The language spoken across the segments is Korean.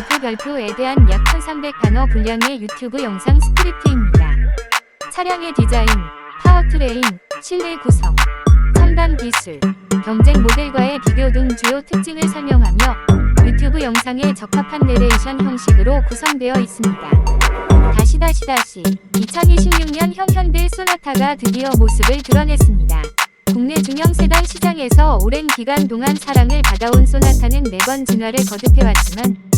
별표 별표에 대한 약 1300단어 분량의 유튜브 영상 스크립트입니다. 차량의 디자인, 파워트레인, 실내 구성, 첨단 기술, 경쟁 모델과의 비교 등 주요 특징을 설명하며 유튜브 영상에 적합한 내레이션 형식으로 구성되어 있습니다. 다시 다시 다시 2026년형 현대 소나타가 드디어 모습을 드러냈습니다. 국내 중형 세단 시장에서 오랜 기간 동안 사랑을 받아온 소나타는 매번 진화를 거듭해왔지만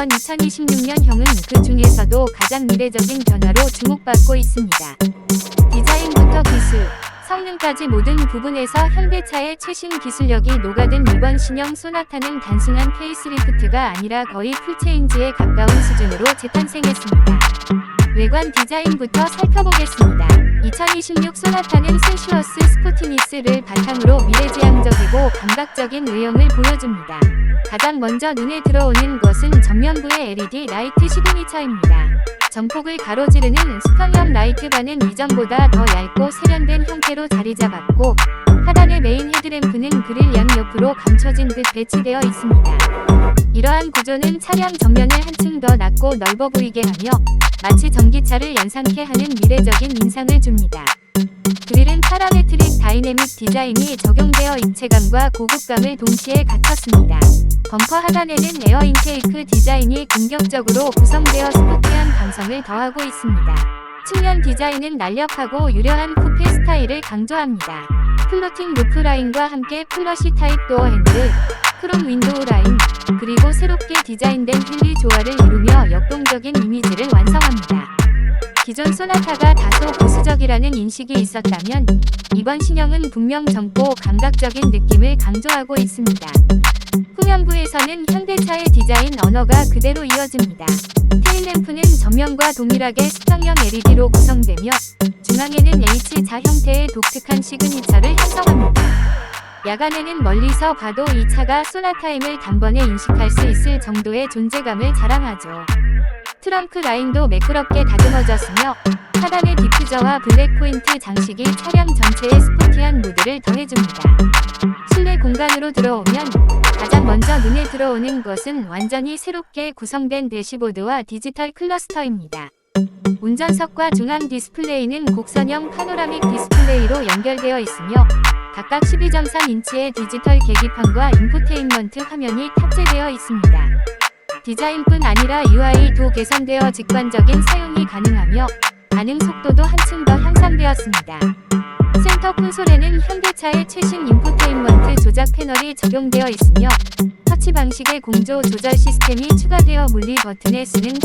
이번 2026년형은 그 중에서도 가장 미래적인 변화로 주목받고 있습니다. 디자인부터 기술, 성능까지 모든 부분에서 현대차의 최신 기술력이 녹아든 이번 신형 소나타는 단순한 페이스리프트가 아니라 거의 풀체인지에 가까운 수준으로 재탄생했습니다. 외관 디자인부터 살펴보겠습니다. 2026 소나타는 센슈어스 스포티니스를 바탕으로 미래지향적이고 감각적인 외형을 보여줍니다. 가장 먼저 눈에 들어오는 것은 정면부의 LED 라이트 시그니처입니다. 전폭을 가로지르는 수평형 라이트바는 이전보다 더 얇고 세련된 형태로 자리 잡았고 하단의 메인 헤드램프는 그릴 양옆으로 감춰진 듯 배치되어 있습니다. 이러한 구조는 차량 정면을 한층 더 낮고 넓어 보이게 하며 마치 전기차를 연상케 하는 미래적인 인상을 줍니다. 그릴은 파라메트릭 다이내믹 디자인이 적용되어 입체감과 고급감을 동시에 갖췄습니다. 범퍼 하단에는 에어 인테이크 디자인이 공격적으로 구성되어 스포티한 감성을 더하고 있습니다. 측면 디자인은 날렵하고 유려한 쿠페 스타일을 강조합니다. 플로팅 루프 라인과 함께 플러시 타입 도어 핸들, 크롬 윈도우 라인, 그리고 새롭게 디자인된 휠리 조화를 이루며 역동적인 이미지를 완성합니다. 기존 소나타가 다소 보수적이라는 인식이 있었다면 이번 신형은 분명 젊고 감각적인 느낌을 강조하고 있습니다. 후면부에서는 현대차의 디자인 언어가 그대로 이어집니다. 테일램프는 전면과 동일하게 수평형 LED로 구성되며 중앙에는 H자 형태의 독특한 시그니처를 형성합니다. 야간에는 멀리서 봐도 이 차가 소나타임을 단번에 인식할 수 있을 정도의 존재감을 자랑하죠. 트렁크 라인도 매끄럽게 다듬어졌으며 하단의 디퓨저와 블랙 포인트 장식이 차량 전체에 스포티한 무드를 더해줍니다. 실내 공간으로 들어오면 가장 먼저 눈에 들어오는 것은 완전히 새롭게 구성된 대시보드와 디지털 클러스터입니다. 운전석과 중앙 디스플레이는 곡선형 파노라믹 디스플레이로 연결되어 있으며 각각 12.3인치의 디지털 계기판과 인포테인먼트 화면이 탑재되어 있습니다. 디자인뿐 아니라 UI도 개선되어 직관적인 사용이 가능하며 반응 속도도 한층 더 향상되었습니다. 센터 콘솔에는 현대차의 최신 인포테인먼트 조작 패널이 적용되어 있으며 터치 방식의 공조 조절 시스템이 추가되어 물리 버튼에 쓰는 크